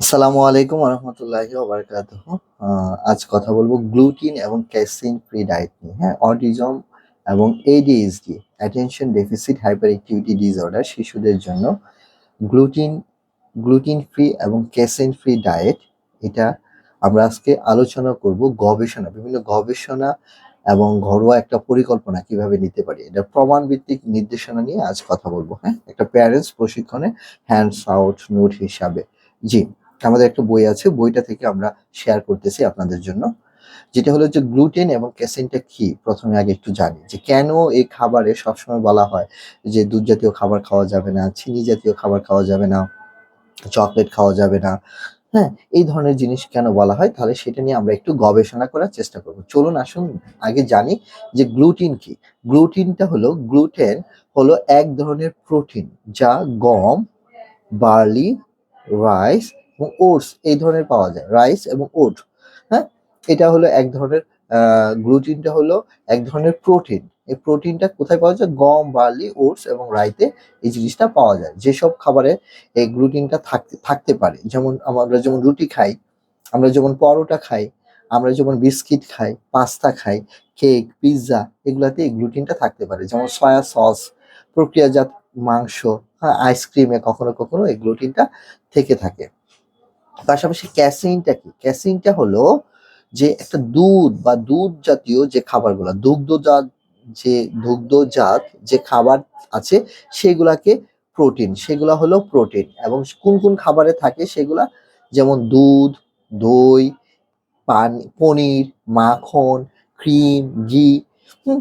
আসসালামু আলাইকুম রহমতুল্লাহি ওবারকাতুহ। আজ কথা বলব গ্লুটিন এবং ক্যাসিন ফ্রি ডায়েট নিয়ে হ্যাঁ? অটিজম এবং ADHD attention deficit hyper activity disorder শিশুদের জন্য। গ্লুটিন গ্লুটিন ফ্রি এবং ক্যাসিন ফ্রি ডায়েট, এটা আমরা আজকে আলোচনা করব গবেষণা, বিভিন্ন গবেষণা এবং ঘরোয়া একটা পরিকল্পনা কীভাবে নিতে পারি। এটা প্রমাণ ভিত্তিক নির্দেশনা নিয়ে আজ কথা বলব হ্যাঁ? একটা প্যারেন্টস প্রশিক্ষণে হ্যান্ডস আউট নোট হিসাবে। জি। আমাদের একটা বই আছে, বইটা থেকে আমরা শেয়ার করতেছি আপনাদের জন্য। যেটা হলো যে গ্লুটেন এবং ক্যাসিনটা কি? প্রথমে আগে একটু জানি। যে কেন এই খাবারে সবসময় বলা হয় যে দুধ জাতীয় খাবার খাওয়া যাবে না, চিনি জাতীয় খাবার খাওয়া যাবে না চকলেট খাওয়া যাবে না হ্যাঁ? এই ধরনের জিনিস কেন বলা হয়? তাহলে সেটা নিয়ে আমরা একটু গবেষণা করার চেষ্টা করব। চলুন, আসুন, আগে জানি যে গ্লুটিন কি। গ্লুটিনটা হলো গ্লুটেন হলো এক ধরনের প্রোটিন যা গম বার্লি রাইস এবং ওটস এই ধরনের পাওয়া যায়, রাইস এবং ওট। হ্যাঁ? এটা হলো এক ধরনের গ্লুটিনটা হলো এক ধরনের প্রোটিন। এই প্রোটিনটা কোথায় পাওয়া যায়? গম, বার্লি, ওটস এবং রাইতে এই জিনিসটা পাওয়া যায়। যেসব খাবারে এই গ্লুটিনটা থাকতে থাকতে পারে, যেমন আমরা যেমন রুটি খাই, আমরা যেমন পরোটা খাই, আমরা যেমন বিস্কিট খাই, পাস্তা খাই, কেক, পিৎজা, এগুলাতে এই গ্লুটিনটা থাকতে পারে। যেমন সয়া সস, প্রক্রিয়াজাত মাংস হ্যাঁ আইসক্রিমে কখনো কখনো এই গ্লুটিনটা থেকে থাকে। পাশাপাশি ক্যাসিনটা কি? ক্যাসিনটা হলো যে একটা দুধ বা দুধ জাতীয় যে খাবারগুলো, দুগ্ধজাত যে দুগ্ধজাত যে খাবার আছে, সেগুলাকে প্রোটিন, সেগুলা হলো প্রোটিন এবং কোন কোন খাবারে থাকে সেগুলা? যেমন দুধ, দই, পানি, পনির, মাখন, ক্রিম, ঘি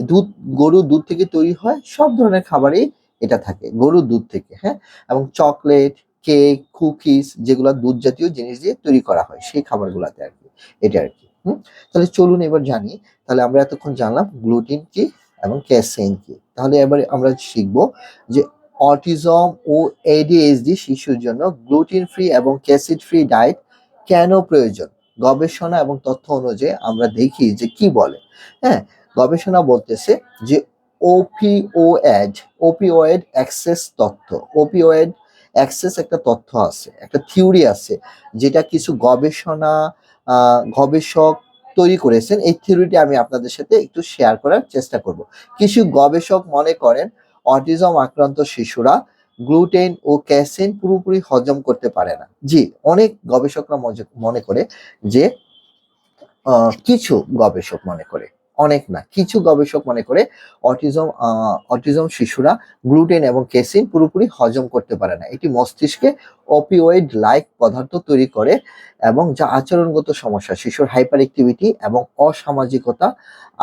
দুধ, গরুর দুধ থেকে তৈরি হয়, সব ধরনের খাবারেই এটা থাকে, গরুর দুধ থেকে হ্যাঁ? এবং চকলেট কেক কুকিজ যেগুলো দুধ জাতীয় জিনিস দিয়ে তৈরি করা হয়, সেই খাবারগুলোতে আর কি, এটা আর কি, হুম? তাহলে চলুন এবার জানি, তাহলে আমরা এতক্ষণ জানলাম গ্লুটিন কি এবং ক্যাসেইন কি। তাহলে এবার আমরা শিখব যে অটিজম ও এডিএইচডি শিশুর জন্য গ্লুটিন ফ্রি এবং ক্যাসিড ফ্রি ডায়েট কেন প্রয়োজন? গবেষণা এবং তথ্য অনুযায়ী আমরা দেখি যে কি বলে হ্যাঁ? গবেষণা বলতেছে যে ওপিওএড ওপিওয়েড অ্যাক্সেস তথ্য ওপিওয়েড অ্যাক্সেস একটা তথ্য আছে, একটা থিওরি আছে, যেটা কিছু গবেষণা গবেষক তৈরি করেছেন। এই থিওরিটি আমি আপনাদের সাথে একটু শেয়ার করার চেষ্টা করব। কিছু গবেষক মনে করেন, অটিজম আক্রান্ত শিশুরা গ্লুটেন ও ক্যাসিন পুরোপুরি হজম করতে পারে না। জি, অনেক গবেষকরা মনে করে যে কিছু গবেষক মনে করে। অনেক না। কিছু গবেষক মনে করে অটিজম অটিজম শিশুরা গ্লুটেন এবং কেসিন পুরোপুরি হজম করতে পারে না। এটি মস্তিষ্কে অপিওয়েড লাইক পদার্থ তৈরি করে এবং যা আচরণগত সমস্যা, শিশুর হাইপার অ্যাক্টিভিটি এবং অসামাজিকতা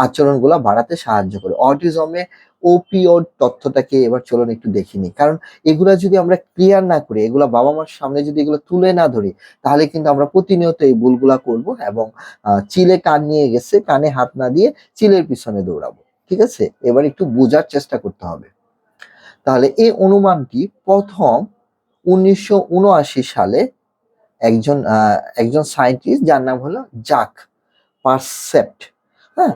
আচরণগুলো বাড়াতে সাহায্য করে। অটিজমে ওপিওড তথ্যটাকে এবার চলুন একটু দেখিনি কারণ এগুলা যদি আমরা ক্লিয়ার না করি, এগুলা বাবা মার সামনে যদি এগুলো তুলে না ধরি, তাহলে কিন্তু আমরা প্রতিনিয়ত এই ভুলগুলা করব এবং চিলে কান নিয়ে গেছে, কানে হাত না দিয়ে চিলের পিছনে দৌড়াবো। ঠিক আছে? এবার একটু বোঝার চেষ্টা করতে হবে। তাহলে এই অনুমানটি প্রথম উনিশশো উনআশি সালে একজন একজন সায়েন্টিস্ট যার নাম হলো জাক পারসেপ্ট। হ্যাঁ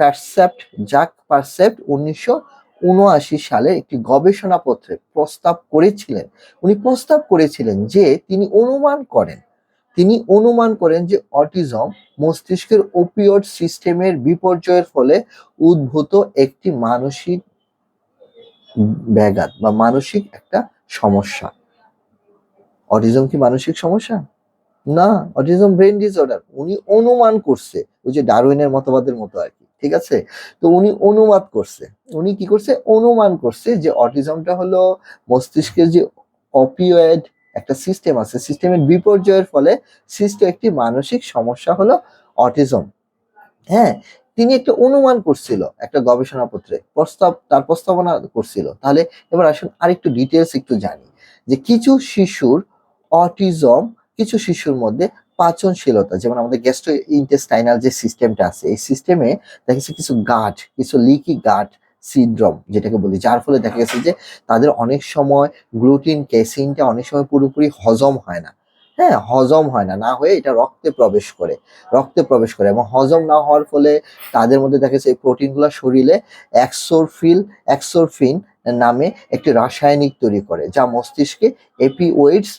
পারসেপ্ট জাক পারসেপ্ট উনিশশো উনআশি সালে একটি গবেষণা পত্রে প্রস্তাব করেছিলেন। উনি প্রস্তাব করেছিলেন যে তিনি অনুমান করেন, তিনি অনুমান করেন যে অটিজম মস্তিষ্কের ওপিওড সিস্টেমের বিপর্যয়ের ফলে উদ্ভূত একটি মানসিক ব্যাঘাত বা মানসিক একটা সমস্যা। অটিজম কি মানসিক সমস্যা? না অটিজম ব্রেন ডিসঅর্ডার উনি অনুমান করছে, ওই যে ডারউইনের মতবাদের মতো আর কি, ঠিক আছে? তো উনি অনুবাদ করছে, উনি কি করছে? অনুমান করছে যে অটিজমটা হলো মস্তিষ্কের যে অপিওয়েড একটা সিস্টেম আছে সিস্টেমের বিপর্যয়ের ফলে সৃষ্ট একটি মানসিক সমস্যা হলো অটিজম হ্যাঁ তিনি একটা অনুমান করছিল একটা গবেষণাপত্রে প্রস্তাব, তার প্রস্তাবনা করছিল। তাহলে এবার আসুন আরেকটু ডিটেলস একটু জানি, যে কিছু শিশুর অটিজম কিছু শিশুর মধ্যে পাচনশীলতা, যেমন আমাদের গ্যাস্ট্রো ইন্টেস্টাইনাল যে সিস্টেমটা আছে, এই সিস্টেমে দেখা গেছে কিছু গাট, কিছু লিকি গাট সিনড্রোম যেটাকে বলি। যার ফলে দেখা গেছে যে তাদের অনেক সময় গ্লুটিন কেসিনটা অনেক সময় পুরোপুরি হজম হয় না। হ্যাঁ হজম হয় না। না হয়ে এটা রক্তে প্রবেশ করে, রক্তে প্রবেশ করে এবং হজম না হওয়ার ফলে তাদের মধ্যে দেখা যাচ্ছে এই প্রোটিনগুলো শরীরে এক্সোরফিল অ্যাক্সোরফিন নামে একটি রাসায়নিক তৈরি করে, যা মস্তিষ্কে এপিওইডস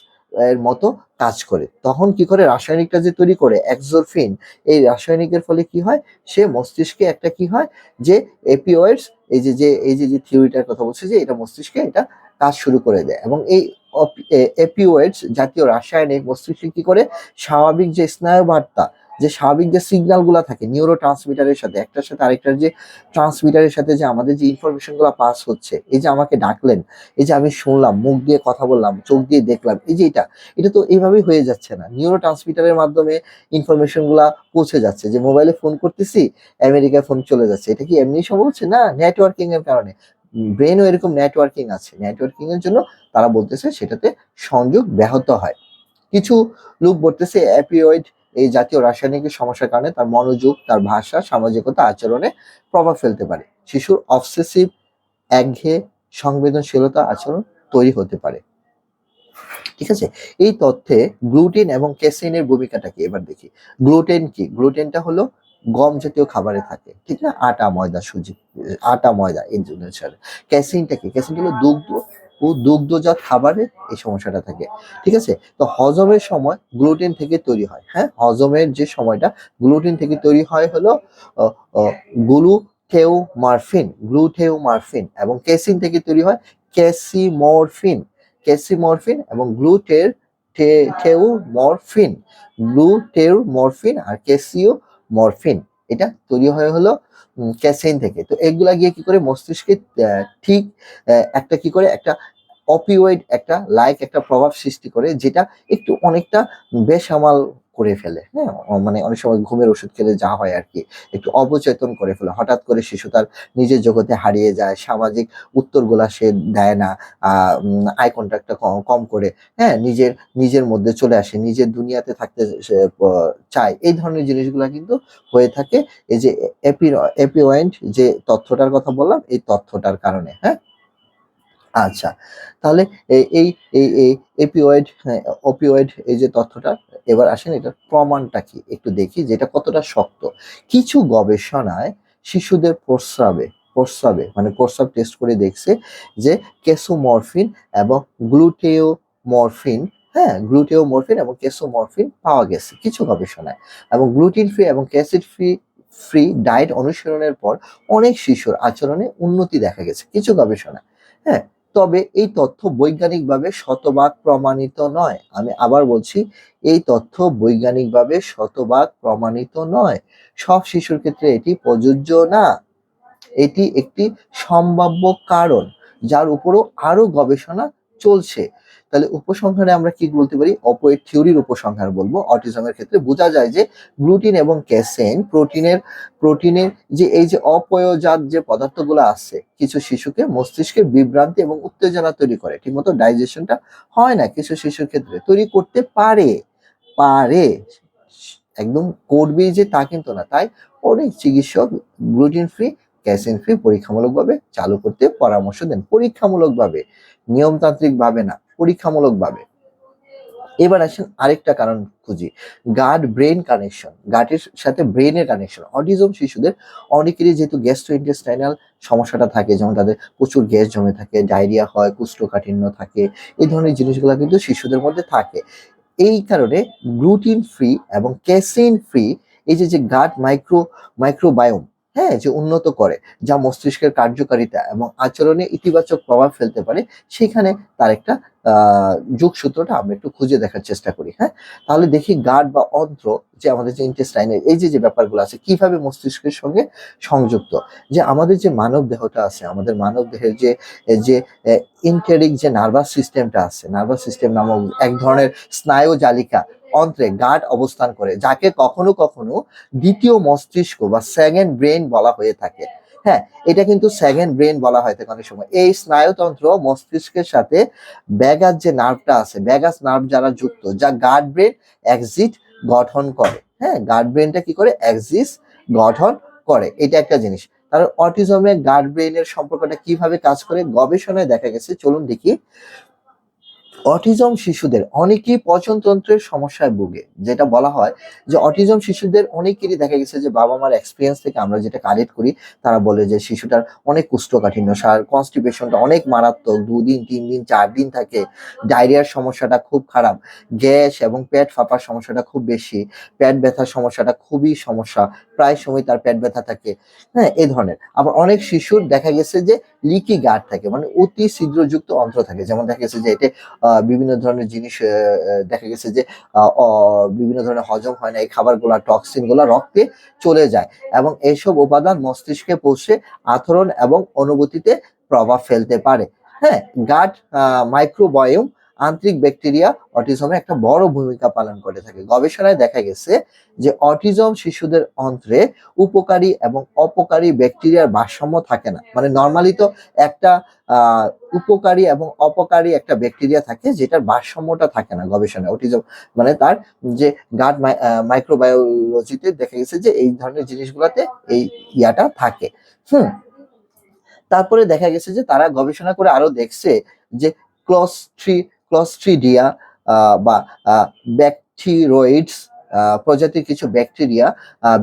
এর মতো কাজ করে। তখন কি করে? রাসায়নিকটা যে তৈরি করে এক্সোরফিন এই রাসায়নিকের ফলে কি হয়? সে মস্তিষ্কে একটা কি হয়? যে এপিওয়েডস এই যে যে, এই যে যে থিওরিটার কথা বলছে যে, এটা মস্তিষ্কে এটা কাজ শুরু করে দেয়। এবং এই এপিওয়েডস জাতীয় রাসায়নিক মস্তিষ্কে কি করে? স্বাভাবিক যে স্নায়ু বার্তা যে স্বাভাবিক যে সিগন্যালগুলা থাকে নিউরো ট্রান্সমিটারের সাথে, একটার সাথে আরেকটার যে ট্রান্সমিটারের সাথে যে আমাদের যে ইনফরমেশনগুলো পাস হচ্ছে, এই যে আমাকে ডাকলেন, এই যে আমি শুনলাম, মুখ দিয়ে কথা বললাম, চোখ দিয়ে দেখলাম, এই যে এটা এটা তো এইভাবেই হয়ে যাচ্ছে না। নিউরো ট্রান্সমিটারের মাধ্যমে ইনফরমেশনগুলো পৌঁছে যাচ্ছে। যে মোবাইলে ফোন করতেছি আমেরিকায় ফোন চলে যাচ্ছে। এটা কি এমনি সম্ভব হচ্ছে? না নেটওয়ার্কিং এর কারণে। ব্রেনও এরকম নেটওয়ার্কিং আছে। নেটওয়ার্কিং এর জন্য তারা বলতেছে সেটাতে সংযোগ ব্যাহত হয়। কিছু লোক বলতেছে অ্যাপিওয়েড এই জাতীয় রাসায়নিক সমস্যার কারণে তার মনোযোগ, তার ভাষা, সামাজিকতা, আচরণে প্রভাব ফেলতে পারে। শিশুর অবসেসিভ একঘেয়ে সংবেদনশীলতা আচরণ তৈরি হতে পারে। ঠিক আছে? এই তথ্যে গ্লুটেন এবং ক্যাসিনের ভূমিকাটা কি? এবার দেখি। গ্লুটেন কি? গ্লুটেনটা হলো গম জাতীয় খাবারে থাকে। ঠিক না? আটা, ময়দা, সুজি, আটা, ময়দা এই জন্য ক্যাসিনটা কি? ক্যাসিনটা হলো দুগ্ধ ও দুগ্ধজাত খাবারের এই সমস্যাটা থাকে, ঠিক আছে? তো হজমের সময় গ্লুটিন থেকে তৈরি হয় হ্যাঁ? হজমের যে সময়টা গ্লুটিন থেকে তৈরি হয় হলো গ্লুথেওমারফিন গ্লুথেওমারফিন এবং ক্যাসিন থেকে তৈরি হয় ক্যাসিমরফিন ক্যাসিমরফিন এবং গ্লুটের থেওমরফিন গ্লুটেরমরফিন আর ক্যাসিও মরফিন এটা তৈরি হয় হলো ক্যাসেইন থেকে। তো এগুলা গিয়ে কি করে মস্তিষ্কে ঠিক একটা কি করে? একটা অপিওয়েড একটা লাইক একটা প্রভাব সৃষ্টি করে, যেটা একটু অনেকটা বেসামাল করে ফেলে। হ্যাঁ? মানে অনেক সময় ঘুমের ওষুধ খেলে যা হয় আর কি একটু অবচেতন করে ফেলে। হঠাৎ করে শিশু তার নিজের জগতে হারিয়ে যায়, সামাজিক উত্তরগুলা সে দেয় না আই কন্ট্যাক্টটা কম করে হ্যাঁ? নিজের নিজের মধ্যে চলে আসে, নিজের দুনিয়াতে থাকতে চায়। এই ধরনের জিনিসগুলা কিন্তু হয়ে থাকে। এই যে এপি এপিওয়েন্ট যে তথ্যটার কথা বললাম, এই তথ্যটার কারণে হ্যাঁ? আচ্ছা তাহলে এই এই এপিওয়েড অপিওয়েড এই যে তথ্যটা, এবার আসেন এটার প্রমাণটা কি? একটু দেখি যেটা কতটা শক্ত। কিছু গবেষণায় শিশুদের প্রস্রাবে প্রস্রাবে মানে প্রস্রাব টেস্ট করে দেখছে যে কেসোমরফিন এবং গ্লুটেওমরফিন হ্যাঁ গ্লুটেওমরফিন এবং কেসোমরফিন পাওয়া গেছে কিছু গবেষণায়। এবং গ্লুটিন ফ্রি এবং ক্যাসিড ফ্রি ফ্রি ডায়েট অনুসরণের পর অনেক শিশুর আচরণে উন্নতি দেখা গেছে কিছু গবেষণা হ্যাঁ তবে এই তথ্য বৈজ্ঞানিকভাবে শতভাগ প্রমাণিত নয়। আমি আবার বলছি, এই তথ্য বৈজ্ঞানিকভাবে শতভাগ প্রমাণিত নয়। সব শিশুর ক্ষেত্রে এটি প্রযোজ্য না। এটি একটি সম্ভাব্য কারণ, যার উপরও আরও গবেষণা চলছে। তাহলে উপসংহারে আমরা কি বলতে পারি? অপোয়েট থিওরির উপসংহার বলব। অটিজমের ক্ষেত্রে বোঝা যায় যে গ্লুটিন এবং ক্যাসেন প্রোটিনের প্রোটিনের যে এই যে অপয়োজাত যে পদার্থগুলো আছে, কিছু শিশুকে মস্তিষ্কে বিভ্রান্তি এবং উত্তেজনা তৈরি করে। ঠিকমতো ডাইজেশনটা হয় না, কিছু শিশুর ক্ষেত্রে। তৈরি করতে পারে পারে। একদম করবেই যে তা কিন্তু না। তাই অনেক চিকিৎসক গ্লুটিন ফ্রি ক্যাসিন ফ্রি পরীক্ষামূলকভাবে চালু করতে পরামর্শ দেন। পরীক্ষামূলকভাবে নিয়মতান্ত্রিক ভাবে না, পরীক্ষামূলকভাবে। এবার আসেন আরেকটা কারণ খুঁজি। গার্ড ব্রেন কানেকশন গার্ডের সাথে ব্রেনের কানেকশন অটিজম শিশুদের অনেকেরই যেহেতু গ্যাস্ট্রো ইন্টেস্টাইনাল সমস্যাটা থাকে, যেমন তাদের প্রচুর গ্যাস জমে থাকে ডায়রিয়া হয়, কুষ্ঠকাঠিন্য থাকে, এই ধরনের জিনিসগুলো কিন্তু শিশুদের মধ্যে থাকে। এই কারণে গ্লুটিন ফ্রি এবং ক্যাসিন ফ্রি এই যে যে গার্ড মাইক্রো মাইক্রোবায়োম হ্যাঁ যে উন্নত করে, যা মস্তিষ্কের কার্যকারিতা এবং আচরণে ইতিবাচক প্রভাব ফেলতে পারে সেখানে তার একটা যোগসূত্রটা আমরা একটু খুঁজে দেখার চেষ্টা করি হ্যাঁ? তাহলে দেখি গার্ড বা অন্ত্র যে আমাদের যে ইন্টেস্টাইনের এই যে যে ব্যাপারগুলো আছে, কীভাবে মস্তিষ্কের সঙ্গে সংযুক্ত? যে আমাদের যে মানব দেহটা আছে, আমাদের মানব দেহের যে যে ইন্টেরিক যে নার্ভাস সিস্টেমটা আছে নার্ভাস সিস্টেম নামক এক ধরনের স্নায়ু জালিকা অন্ত্রে গার্ড অবস্থান করে, যাকে কখনো কখনো দ্বিতীয় মস্তিষ্ক বা সেকেন্ড ব্রেন বলা হয়ে থাকে। হ্যাঁ এটা কিন্তু সেকেন্ড ব্রেন বলা হয় থাকে অনেক সময়। এই স্নায়ুতন্ত্র মস্তিষ্কের সাথে ব্যাগাস যে নার্ভটা আছে ব্যাগাস নার্ভ যারা যুক্ত, যা গার্ড ব্রেন এক্সিট গঠন করে। হ্যাঁ গার্ড ব্রেনটা কি করে? এক্সিস গঠন করে। এটা একটা জিনিস। তার অটিজমের গার্ড ব্রেনের সম্পর্কটা কীভাবে কাজ করে? গবেষণায় দেখা গেছে। চলুন দেখি। অটিজম শিশুদের অনেকেই পচনতন্ত্রের সমস্যায় ভোগে, যেটা বলা হয় যে অটিজম শিশুদের অনেকেরই দেখা গেছে যে বাবা মার এক্সপিরিয়েন্স থেকে আমরা যেটা কালেক্ট করি, তারা বলে যে শিশুটার অনেক কুষ্ঠকাঠিন্য, সার কনস্টিপেশনটা অনেক মারাত্মক, দুদিন তিন দিন চার দিন থাকে ডায়রিয়ার সমস্যাটা খুব খারাপ, গ্যাস এবং পেট ফাঁপার সমস্যাটা খুব বেশি, পেট ব্যথার সমস্যাটা খুবই সমস্যা, প্রায় সময় তার পেট ব্যথা থাকে হ্যাঁ এ ধরনের। আবার অনেক শিশুর দেখা গেছে যে লিকি গার্ড থাকে মানে অতি ছিদ্রযুক্ত অন্ত্র থাকে, যেমন দেখা গেছে যে এটা বিভিন্ন ধরনের জিনিস দেখা গেছে যে বিভিন্ন ধরনের হজম হয় না, এই খাবারগুলা টক্সিনগুলা রক্তে চলে যায় এবং এইসব উপাদান মস্তিষ্কে পৌঁছে আচরণ এবং অনুভূতিতে প্রভাব ফেলতে পারে। হ্যাঁ গাট মাইক্রোবায়োম আন্তরিক ব্যাকটেরিয়া অটিজমে একটা বড় ভূমিকা পালন করে থাকে। গবেষণায় দেখা গেছে যে অটিজম শিশুদের অন্ত্রে উপকারী এবং অপকারী ব্যাকটেরিয়ার ভারসাম্য থাকে না। মানে নর্মালি তো একটা উপকারী এবং অপকারী একটা ব্যাকটেরিয়া থাকে যেটার ভারসাম্যটা থাকে না গবেষণায়। অটিজম মানে তার যে গার্ড মাইক্রোবায়োলজিতে দেখা গেছে যে এই ধরনের জিনিসগুলোতে এই ইয়াটা থাকে। হুম। তারপরে দেখা গেছে যে তারা গবেষণা করে আরও দেখছে যে ক্লস্ট্রি ক্লস্ট্রিডিয়া বা ব্যাকটেরয়েডস প্রজাতির কিছু ব্যাকটেরিয়া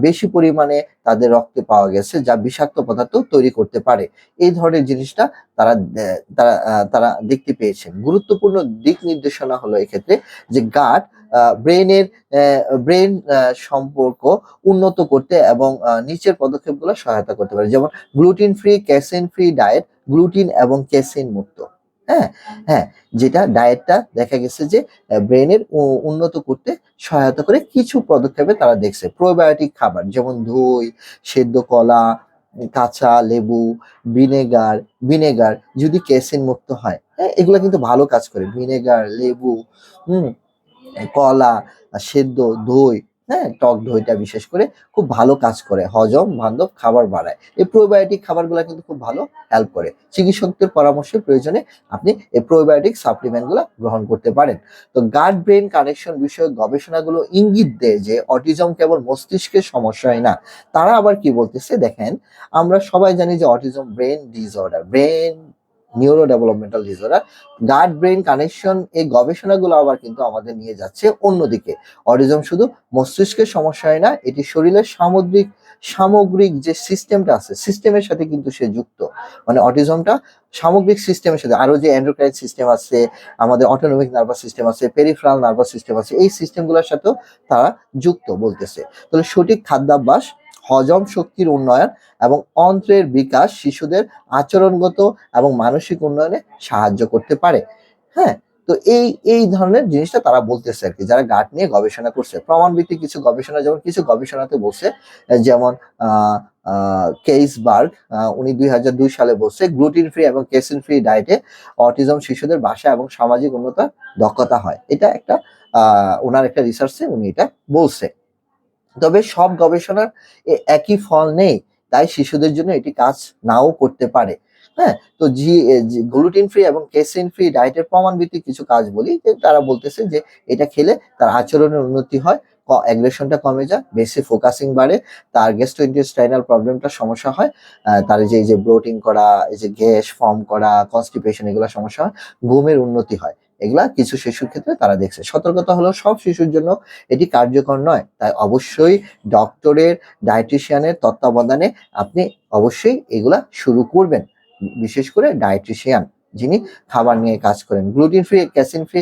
বেশি পরিমাণে তাদের রক্তে পাওয়া গেছে যা বিষাক্ত পদার্থ তৈরি করতে পারে। এই ধরনের জিনিসটা তারা তারা তারা দেখতে পেয়েছেন গুরুত্বপূর্ণ দিক নির্দেশনা হলো এক্ষেত্রে যে গাট ব্রেনের ব্রেন সম্পর্ক উন্নত করতে এবং নিচের পদক্ষেপগুলো সহায়তা করতে পারে। যেমন gluten free casein free diet gluten এবং ক্যাসিন মুক্ত হ্যাঁ হ্যাঁ যেটা ডায়েটটা দেখা গেছে যে ব্রেনের উন্নত করতে সহায়তা করে কিছু পদক্ষেপে তারা দেখছে। প্রোবায়োটিক খাবার যেমন দই সেদ্ধ কলা কাঁচা লেবু ভিনেগার ভিনেগার যদি ক্যাসিন মুক্ত হয় হ্যাঁ এগুলো কিন্তু ভালো কাজ করে। ভিনেগার লেবু হুম কলা সেদ্ধ দই হ্যাঁ টক দইটা বিশেষ করে খুব ভালো কাজ করে। হজম, বান্ধব, খাবার বাড়ায়। এই প্রোবায়োটিক খাবারগুলো কিন্তু খুব ভালো হেল্প করে। চিকিৎসকদের পরামর্শের প্রয়োজনে আপনি এই প্রোবায়োটিক সাপ্লিমেন্টগুলো গ্রহণ করতে পারেন। তো গার্ড ব্রেন কানেকশন বিষয়ক গবেষণাগুলো ইঙ্গিত দেয় যে অটিজম কেবল মস্তিষ্কের সমস্যাই না। তারা আবার কি বলতেছে? দেখেন, আমরা সবাই জানি যে autism brain disorder brain neuro developmental disorder gut brain connection এই গবেষণাগুলো আবার কিন্তু আমাদের নিয়ে যাচ্ছে অন্যদিকে। অটিজম শুধু মস্তিষ্কের সমস্যাই না, এটি শরীরের সামগ্রিক সামগ্রিক যে সিস্টেমটা আছে সিস্টেমের সাথে কিন্তু সে যুক্ত। মানে অটিজমটা সামগ্রিক সিস্টেমের সাথে আরও যে অ্যান্ড্রোক্রাইন সিস্টেম আছে, আমাদের অটোনমিক নার্ভাস সিস্টেম আছে পেরিফ্রাল নার্ভাস সিস্টেম আছে, এই সিস্টেমগুলোর সাথেও তারা যুক্ত বলতেছে। তাহলে সঠিক খাদ্যাভ্যাস হজম শক্তির উন্নয়ন এবং অন্ত্রের বিকাশ শিশুদের আচরণগত এবং মানসিক উন্নয়নে সাহায্য করতে পারে। হ্যাঁ তো এই এই ধরনের জিনিসটা তারা বলতেছে আর কি। যারা গাট নিয়ে গবেষণা করছে প্রমাণ ভিত্তিক কিছু গবেষণা যেমন কিছু গবেষণাতে বলছে যেমন কেইসবার্গ উনি দুই হাজার দুই সালে বলছে গ্লুটিন ফ্রি এবং কেসিন ফ্রি ডায়েটে অটিজম শিশুদের বাসা এবং সামাজিক উন্নতার দক্ষতা হয়। এটা একটা আহ, ওনার একটা রিসার্চে উনি এটা বলছে। তবে সব গবেষণার একই ফল নেই, তাই শিশুদের জন্য এটি কাজ নাও করতে পারে। হ্যাঁ তো জি গ্লুটিন ফ্রি এবং কেসিন ফ্রি ডায়েটের প্রমাণ ভিত্তিক কিছু কাজ বলি, যে তারা বলতেছে যে এটা খেলে তার আচরণের উন্নতি হয় অ্যাগ্রেশনটা কমে যায়, বেশি ফোকাসিং বাড়ে, তার গ্যাস্ট্রোইন্টেস্টাইনাল প্রবলেমটা সমস্যা হয় তার যে, এই যে ব্লোটিং করা, এই যে, গ্যাস ফর্ম করা কনস্টিপেশন এগুলো সমস্যা হয়, ঘুমের উন্নতি হয়। এগুলা কিছু শিশুর ক্ষেত্রে তারা দেখছে। সতর্কতা হলো সব শিশুর জন্য এটি কার্যকর নয়। তাই অবশ্যই ডক্টরের, ডায়েটিশিয়ানের তত্ত্বাবধানে আপনি অবশ্যই এগুলা শুরু করবেন। বিশেষ করে ডায়েটিশিয়ান যিনি খাবার নিয়ে কাজ করেন। Gluten free, casein free